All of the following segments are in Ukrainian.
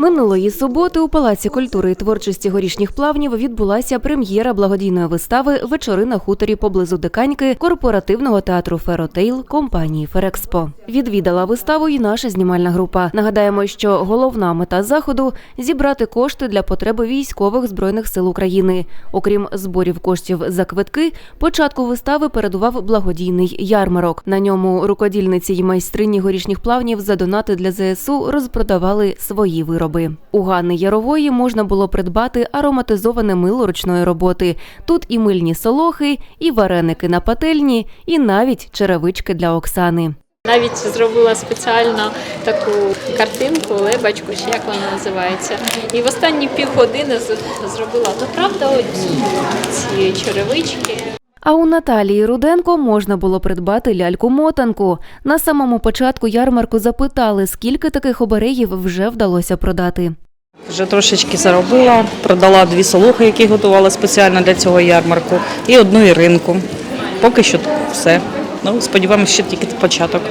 Минулої суботи у Палаці культури і творчості горішніх плавнів відбулася прем'єра благодійної вистави Вечори на хуторі поблизу Диканьки корпоративного театру Феротейл компанії Ферекспо. Відвідала виставу і наша знімальна група. Нагадаємо, що головна мета заходу зібрати кошти для потреби військових збройних сил України. Окрім зборів коштів за квитки, початку вистави передував благодійний ярмарок. На ньому рукодільниці й майстрині горішніх плавнів за донати для ЗСУ розпродавали свої вироби. У Ганни Ярової можна було придбати ароматизоване мило ручної роботи. Тут і мильні солохи, і вареники на пательні, і навіть черевички для Оксани. Навіть зробила спеціально таку картинку, лебачку, чи як вона називається. І в останні півгодини зробила ну правда одні ці черевички. А у Наталії Руденко можна було придбати ляльку-мотанку. На самому початку ярмарку запитали, скільки таких оберегів вже вдалося продати. Вже трошечки заробила, продала дві солохи, які готувала спеціально для цього ярмарку, і одну іринку. Поки що все. Ну, сподіваємося, що тільки початок.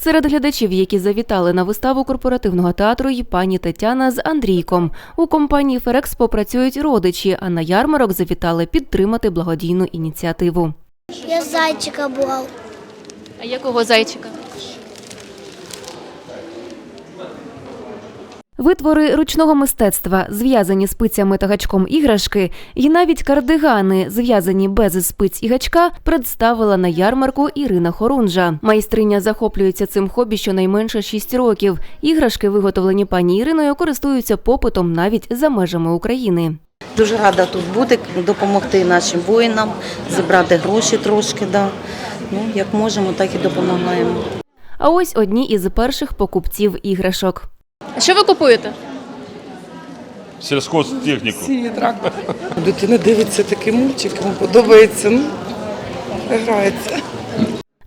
Серед глядачів, які завітали на виставу корпоративного театру, і пані Тетяна з Андрійком. У компанії Ферекс попрацюють родичі, а на ярмарок завітали підтримати благодійну ініціативу. Я зайчика була. А якого зайчика? Витвори ручного мистецтва, зв'язані спицями та гачком іграшки, і навіть кардигани, зв'язані без спиць і гачка, представила на ярмарку Ірина Хорунжа. Майстриня захоплюється цим хобі щонайменше 6 років. Іграшки, виготовлені пані Іриною, користуються попитом навіть за межами України. Дуже рада тут бути, допомогти нашим воїнам, зібрати гроші трошки. Да. Ну, як можемо, так і допомагаємо. А ось одні із перших покупців іграшок. А що ви купуєте? сільхозтехніку. Дитина дивиться такий мультик, йому подобається, ну, грається.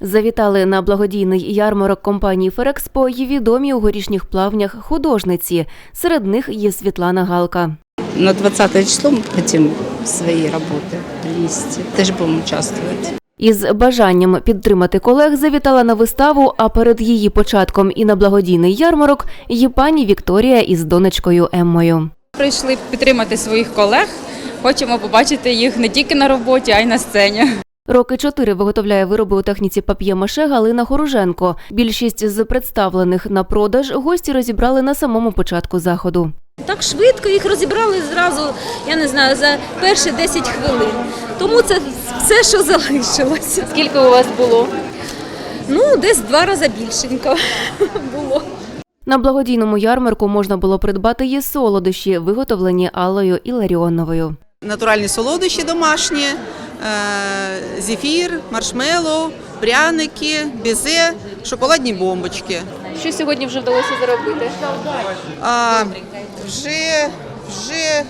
Завітали на благодійний ярмарок компанії Ферекспо й відомі у горішніх плавнях художниці. Серед них є Світлана Галка. На 20 число мы хотим свои работы вместе. Тоже будем участвовать. Із бажанням підтримати колег завітала на виставу, а перед її початком і на благодійний ярмарок її пані Вікторія із донечкою Еммою. Прийшли підтримати своїх колег. Хочемо побачити їх не тільки на роботі, а й на сцені. Роки чотири виготовляє вироби у техніці пап'є-маше Галина Хоруженко. Більшість з представлених на продаж гості розібрали на самому початку заходу. Так швидко їх розібрали зразу, я не знаю, за перші 10 хвилин. Тому це все, що залишилося. Скільки у вас було? Ну, десь два рази більшенько було. На благодійному ярмарку можна було придбати її солодощі, виготовлені Аллою Іларіоновою. Натуральні солодощі домашні, е, зефір, маршмеллоу, пряники, бізе, шоколадні бомбочки. Що сьогодні вже вдалося заробити? А, вже, вже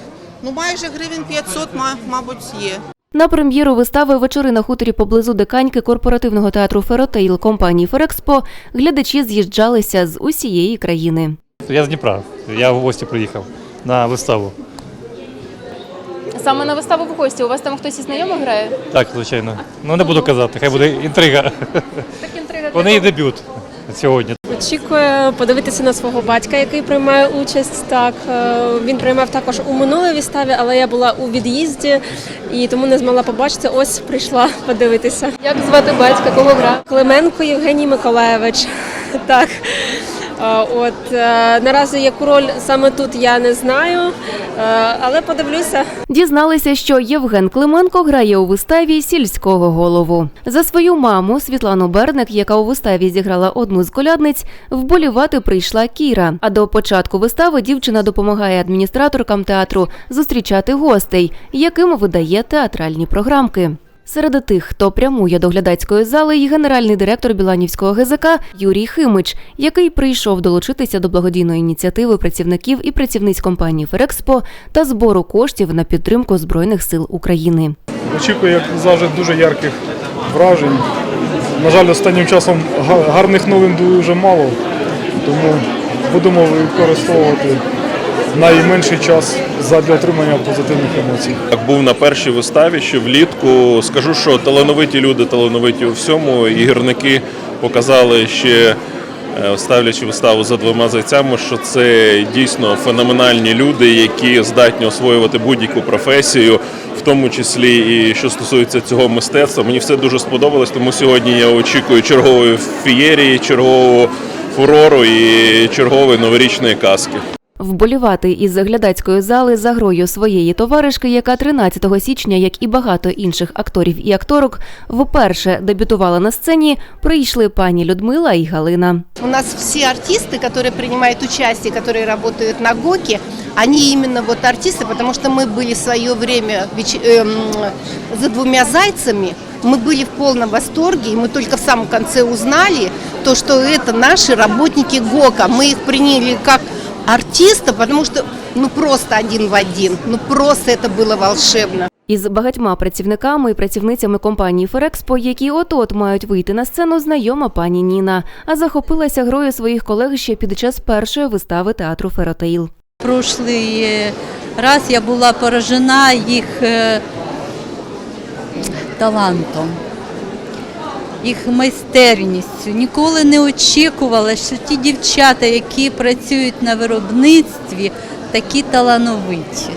ну майже гривень 500, мабуть, є. На прем'єру вистави вечори на хуторі поблизу Диканьки корпоративного театру Феротейл компанії Ферекспо глядачі з'їжджалися з усієї країни. Я з Дніпра. Я в гості приїхав на виставу. Саме на виставу в гості. У вас там хтось із знайомих грає? Так, звичайно. Ну не буду казати, хай буде інтрига. Так інтрига. У неї дебют сьогодні. Очікую подивитися на свого батька, який приймає участь. Так е, він приймав також у минулій виставі, але я була у від'їзді і тому не змогла побачити. Ось прийшла подивитися. Як звати батька, кого гра? Клименко Євгеній Миколаєвич. Так. Е, От е, наразі яку роль саме тут я не знаю, е, але подивлюся. Дізналися, що Євген Клименко грає у виставі сільського голову. За свою маму Світлану Берник, яка у виставі зіграла одну з колядниць, вболівати прийшла Кіра. А до початку вистави дівчина допомагає адміністраторкам театру зустрічати гостей, яким видає театральні програмки. Серед тих, хто прямує до глядацької зали, є генеральний директор Біланівського ГЗК Юрій Химич, який прийшов долучитися до благодійної ініціативи працівників і працівниць компанії Ферекспо та збору коштів на підтримку збройних сил України. Очікую, як завжди, дуже ярких вражень. На жаль, останнім часом га- гарних новин дуже мало, тому будемо використовувати найменший час задля отримання позитивних емоцій. Так був на першій виставі, що влітку. Скажу, що талановиті люди талановиті у всьому. І гірники показали ще е, ставлячи виставу за двома зайцями, що це дійсно феноменальні люди, які здатні освоювати будь-яку професію, в тому числі і що стосується цього мистецтва. Мені все дуже сподобалось, тому сьогодні я очікую чергової фієрії, чергового фурору і чергової новорічної казки. Вболівати із глядацької зали за грою своєї товаришки, яка 13 січня, як і багато інших акторів і акторок, вперше дебютувала на сцені, прийшли пані Людмила і Галина. У нас все артисты, которые принимают участие, которые работают на ГОКе, они именно вот артисты, потому что мы были в свое время веч- эм, за двумя зайцами, мы были в полном восторге, и мы только в самом конце узнали, то, что это наши работники ГОКа. Мы их приняли как артиста, потому что ну просто один в один, ну просто это было волшебно. Із багатьма працівниками і працівницями компанії Ферекспо, які от-от мають вийти на сцену, знайома пані Ніна, а захопилася грою своїх колег ще під час першої вистави театру Феротейл. Прошлий раз я була поражена їх е, талантом, їх майстерністю. Ніколи не очікувала, що ті дівчата, які працюють на виробництві, такі талановиті.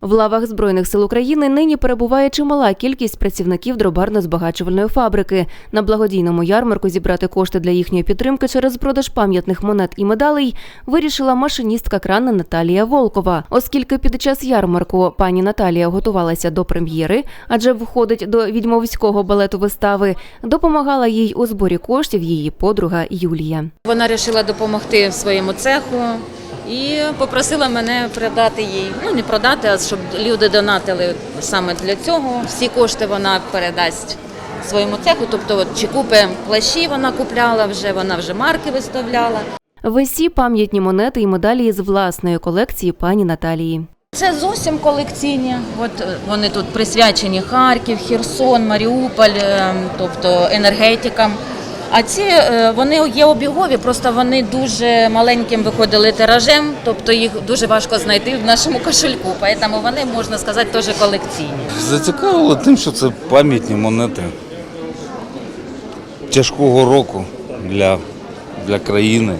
В лавах Збройних сил України нині перебуває чимала кількість працівників дробарно-збагачувальної фабрики. На благодійному ярмарку зібрати кошти для їхньої підтримки через продаж пам'ятних монет і медалей вирішила машиністка крана Наталія Волкова. Оскільки під час ярмарку пані Наталія готувалася до прем'єри, адже входить до відьмовського балету вистави, допомагала їй у зборі коштів її подруга Юлія. Вона вирішила допомогти своєму цеху і попросила мене продати їй. Ну не продати, а щоб люди донатили саме для цього. Всі кошти вона передасть своєму цеху. Тобто, от, чи купи плащі вона купляла вже, вона вже марки виставляла. Весі пам'ятні монети і медалі з власної колекції пані Наталії. Це зовсім колекційні. От е, вони тут присвячені Харків, Херсон, Маріуполь, е, тобто енергетикам. А ці е, вони є обігові, просто вони дуже маленьким виходили тиражем, тобто їх дуже важко знайти в нашому кошельку. Тому вони можна сказати теж колекційні. Зацікавило тим, що це пам'ятні монети тяжкого року для, для країни.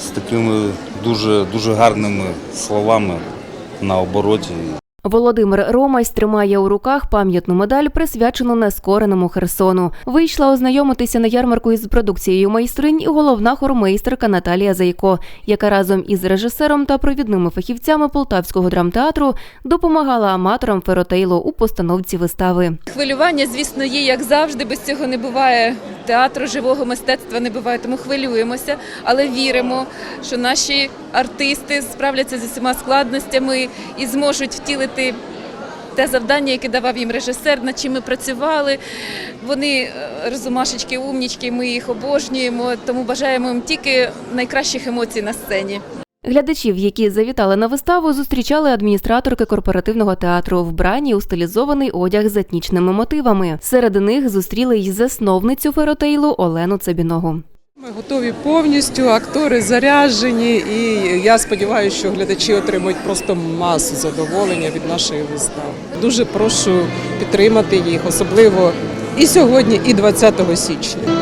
З, такими дуже, дуже гарними словами на обороті. Володимир Ромась тримає у руках пам'ятну медаль, присвячену нескореному Херсону. Вийшла ознайомитися на ярмарку із продукцією майстринь і головна хормейстерка Наталія Зайко, яка разом із режисером та провідними фахівцями Полтавського драмтеатру допомагала аматорам Феротейлу у постановці вистави. Хвилювання, звісно, є як завжди. Без цього не буває театру живого мистецтва, не буває. Тому хвилюємося, але віримо, що наші артисти справляться з усіма складностями і зможуть втілити те завдання, яке давав їм режисер, над чим ми працювали. Вони е, розумашечки, умнічки, ми їх обожнюємо, тому бажаємо їм тільки найкращих емоцій на сцені. Глядачів, які завітали на виставу, зустрічали адміністраторки корпоративного театру, вбрані у стилізований одяг з етнічними мотивами. Серед них зустріли й засновницю Феротейлу Олену Цебіногу. Ми готові повністю, актори заряджені, і я сподіваюся, що глядачі отримують просто масу задоволення від нашої вистави. Дуже прошу підтримати їх, особливо і сьогодні, і 20 січня.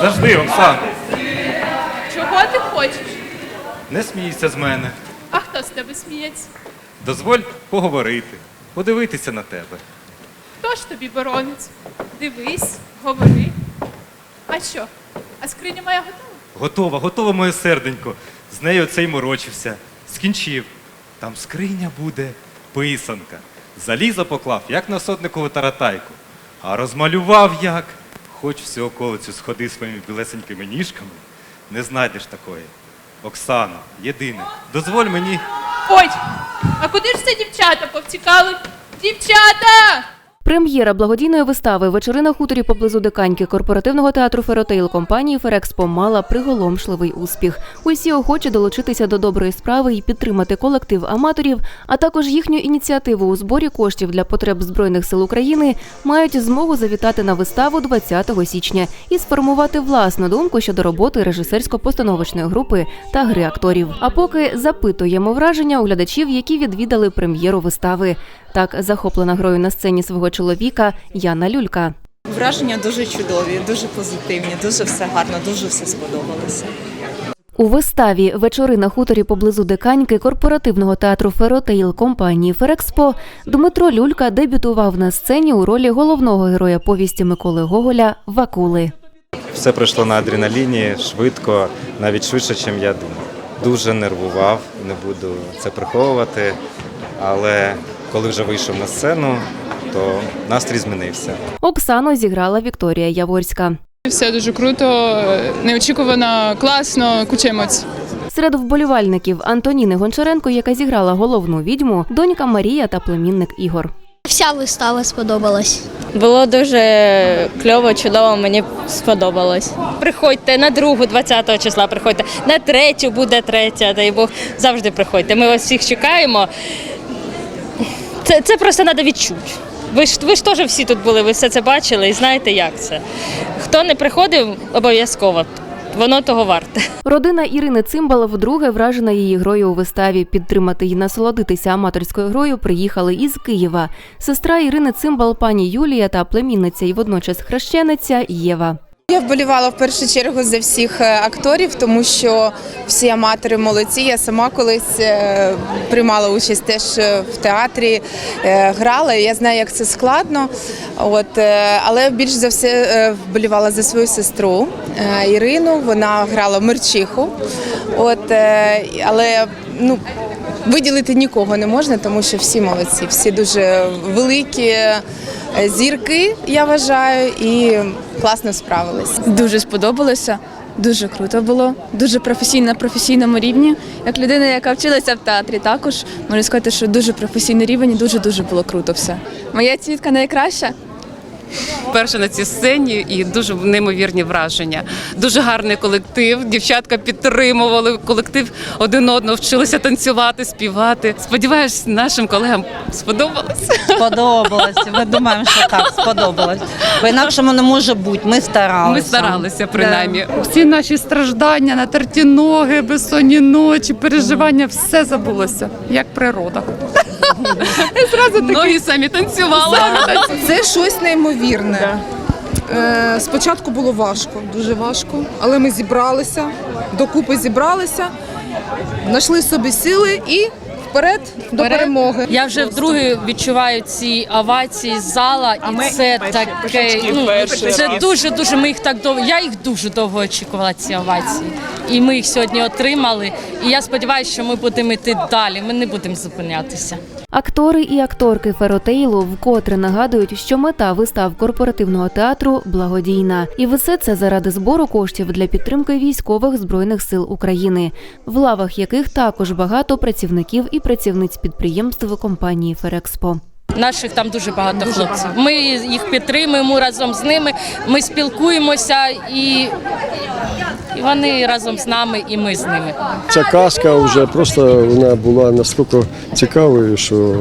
Завжди, Оксана. Чого ти хочеш? Не смійся з мене. А хто з тебе сміється? Дозволь поговорити, подивитися на тебе. Хто ж тобі боронець? Дивись, говори. А що? А скриня моя готова? Готова, готова моє серденько. З нею оцей морочився. Скінчив. Там скриня буде писанка. Залізо поклав, як на сотникову таратайку. А розмалював як. Хоч всю околицю сходи своїми білесенькими ніжками, не знайдеш такої. Оксана, єдине, дозволь мені. Ой, а куди ж це дівчата повтікали? Дівчата! Прем'єра благодійної вистави вечори на хуторі поблизу Диканьки корпоративного театру Феротейл компанії Ферекспо мала приголомшливий успіх. Усі охочі долучитися до доброї справи і підтримати колектив аматорів, а також їхню ініціативу у зборі коштів для потреб збройних сил України мають змогу завітати на виставу 20 січня і сформувати власну думку щодо роботи режисерсько-постановочної групи та гри акторів. А поки запитуємо враження у глядачів, які відвідали прем'єру вистави. Так захоплена грою на сцені свого чоловіка Яна Люлька. Враження дуже чудові, дуже позитивні, дуже все гарно, дуже все сподобалося. У виставі Вечори на хуторі поблизу Диканьки корпоративного театру Феротейл компанії Ферекспо Дмитро Люлька дебютував на сцені у ролі головного героя повісті Миколи Гоголя Вакули. Все пройшло на адреналіні, швидко, навіть швидше, ніж я думав. Дуже нервував, не буду це приховувати, але коли вже вийшов на сцену, то настрій змінився. Оксану зіграла Вікторія Яворська. Все дуже круто, неочікувано, класно, куча емоцій. Серед вболівальників Антоніни Гончаренко, яка зіграла головну відьму, донька Марія та племінник Ігор. Вся вистава сподобалась. Було дуже кльово, чудово, мені сподобалось. Приходьте на другу 20 числа, приходьте на третю буде третя, дай Бог завжди приходьте. Ми вас всіх чекаємо. Це, це просто треба відчути. Ви ж ви ж теж всі тут були, ви все це бачили і знаєте, як це. Хто не приходив, обов'язково. Воно того варте. Родина Ірини Цимбал вдруге вражена її грою у виставі. Підтримати і насолодитися аматорською грою приїхали із Києва. Сестра Ірини Цимбал, пані Юлія та племінниця і водночас хрещениця Єва. Я вболівала в першу чергу за всіх е, акторів, тому що всі аматори молодці. Я сама колись е, приймала участь теж е, в театрі, грала. Я знаю, як це складно. От, але більш за все вболівала за свою сестру Ірину. Вона грала мерчиху. От, але ну, виділити нікого не можна, тому що всі молодці, всі дуже великі е, зірки, я вважаю, і класно справились. Дуже сподобалося. Дуже круто було, дуже професійно на професійному рівні. Як людина, яка вчилася в театрі, також можу сказати, що дуже професійний рівень дуже дуже було круто все. Моя цвітка найкраща. Вперше на цій сцені і дуже неймовірні враження. Дуже гарний колектив. Дівчатка підтримували колектив один одного, вчилися танцювати, співати. Сподіваюсь, нашим колегам сподобалось. Сподобалось. Ми думаємо, що так, сподобалось. Бо інакшому не може бути. Ми старалися. Ми старалися принаймні. Всі наші страждання, натерті ноги, безсонні ночі, переживання, все забулося, як природа. Ноги самі танцювали. Це щось неймовірне. Е, Спочатку було важко, дуже важко, але ми зібралися, докупи зібралися, знайшли собі сили і вперед до перемоги. Я вже вдруге відчуваю ці овації з зала, і це таке. Ну, це дуже дуже. Ми їх так довго. Я їх дуже довго очікувала. Ці овації, і ми їх сьогодні отримали. І я сподіваюся, що ми будемо йти далі. Ми не будемо зупинятися. Актори і акторки Феротейлу вкотре нагадують, що мета вистав корпоративного театру благодійна, і все це заради збору коштів для підтримки військових збройних сил України, в лавах яких також багато працівників і працівниць підприємств компанії Ферекспо. Наших там дуже багато хлопців. Ми їх підтримуємо разом з ними. Ми спілкуємося і, і вони разом з нами, і ми з ними. Ця казка вже просто вона була настільки цікавою, що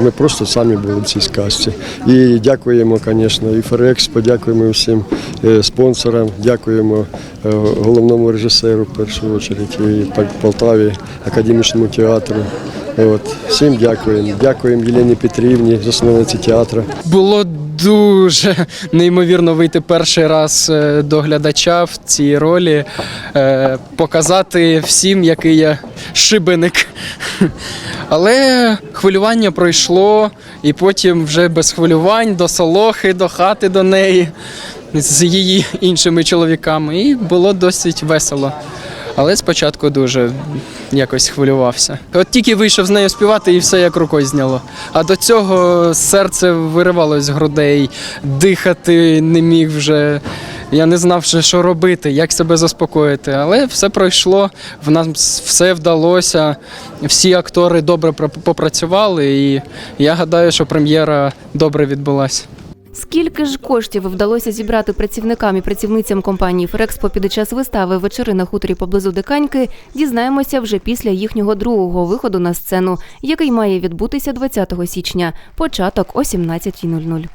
ми просто самі були в цій сказці. І дякуємо, звісно, і Ферекспо, дякуємо всім е, спонсорам, дякуємо е, головному режисеру в першу чергу, і Полтаві, академічному театру. От. Всім дякуємо. Дякуємо Єлені Петрівні, засновниці театру. Було дуже неймовірно вийти перший раз е, до глядача в цій ролі, е, показати всім, який я шибеник. Але хвилювання пройшло, і потім вже без хвилювань до солохи, до хати до неї з її іншими чоловіками. І було досить весело. Але спочатку дуже якось хвилювався. От тільки вийшов з нею співати, і все як рукою зняло. А до цього серце виривалось з грудей, дихати не міг вже. Я не знав, що- робити, як себе заспокоїти. Але все пройшло, в нас все вдалося. Всі актори добре пр- попрацювали, і я гадаю, що прем'єра добре відбулася. Скільки ж коштів вдалося зібрати працівникам і працівницям компанії Ферекспо під час вистави вечори на хуторі поблизу Диканьки, дізнаємося вже після їхнього другого виходу на сцену, який має відбутися 20 січня, початок о 17.00.